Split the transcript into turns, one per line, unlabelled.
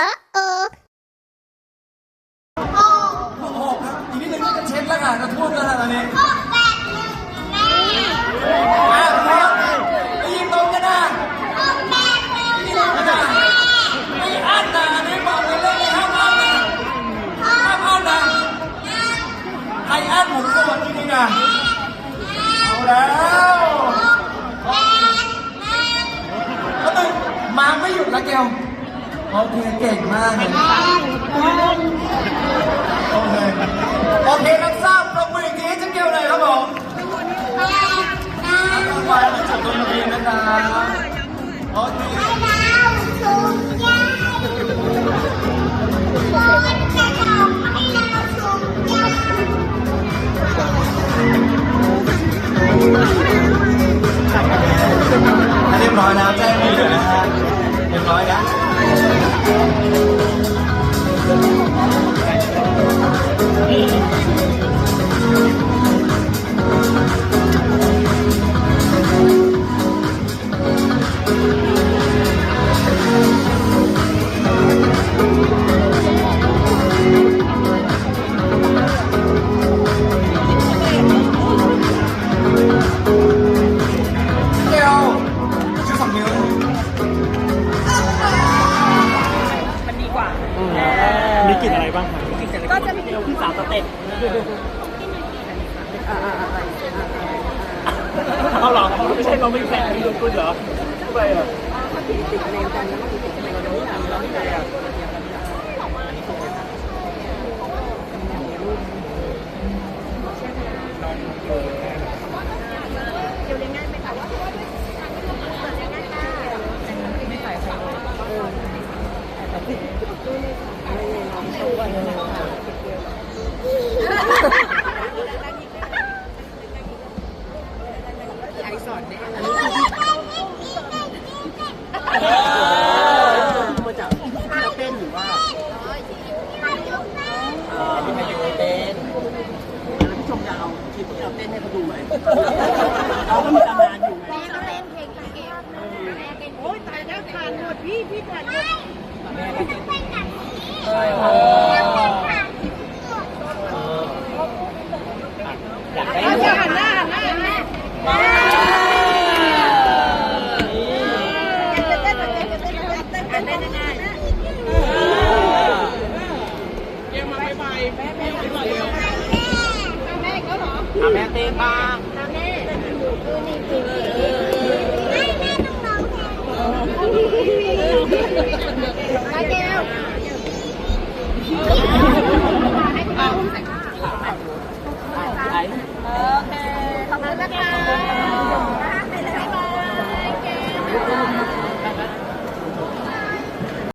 หก
โอ้โหครับอีกนิดนึงก็จะเช็ดแล้วค่ะจะท่วมแล้วค่ะตอนนี้
หกแปดหนึ่งแม่
อะครับไปยิงตรงกันนะ
หกแปดหนึ่ง
ยิงตรงกันนะไม่อั้นนะอันนี้บอกเลยเลยห้ามอั้นนะห้ามอั้นนะใครอั้นผมโกรธจริงๆนะเอาแล้ว
แปดหนึ่ง
แล้วนึ่งมาไม่หยุดละแกว โอเคเก่งมากเลยโอเคโอเครับทราบปรบมืออีกทีให้เจ๊เกียวหน่อยครับผม
แปดหนึ่ง
ต่อไปที่จบตรงนี้นะครับโอเค
ให้ดาวสูงใหญ่ฝนจะตกให้ดาวสูงใหญ่
ถ้าเรียบร้อยแล้วแจ้งมือเลยนะฮะเรียบร้อยแล้ว
Thank you. บ้างครับ
ก็จะมีขึ้นสามสเต็ป
เอาเหรอไม่ใช่เราไม่แฝงมีดคุณเหรอทำไมอะ
มา จากเราเต้นหรือว่าเป็นพายุเต้นแล้วพี่ชมจะเอาคลิปที่เราเต้นให้เขาดูไหมเราก็มีตำนานอยู่ไง
โอ้ยตายแล้วทานหมดพี่พี่ทานหมดไม่จะเป็นแบบนี้
ใช่
จะเป็นทาง
อยากได้
เราจะหันหน้าหันหน้าหันหน้าจะเต้นจะเต้นจะเต้นจะเต้นจะเต้นยังไง แม่ก็เหรอ
เอาแม่เต้นบ้าง
แม่ดูนี่คือไม่แม่ต้องร้องเพลงตาแก้วเอา
ไอ้
โอ เค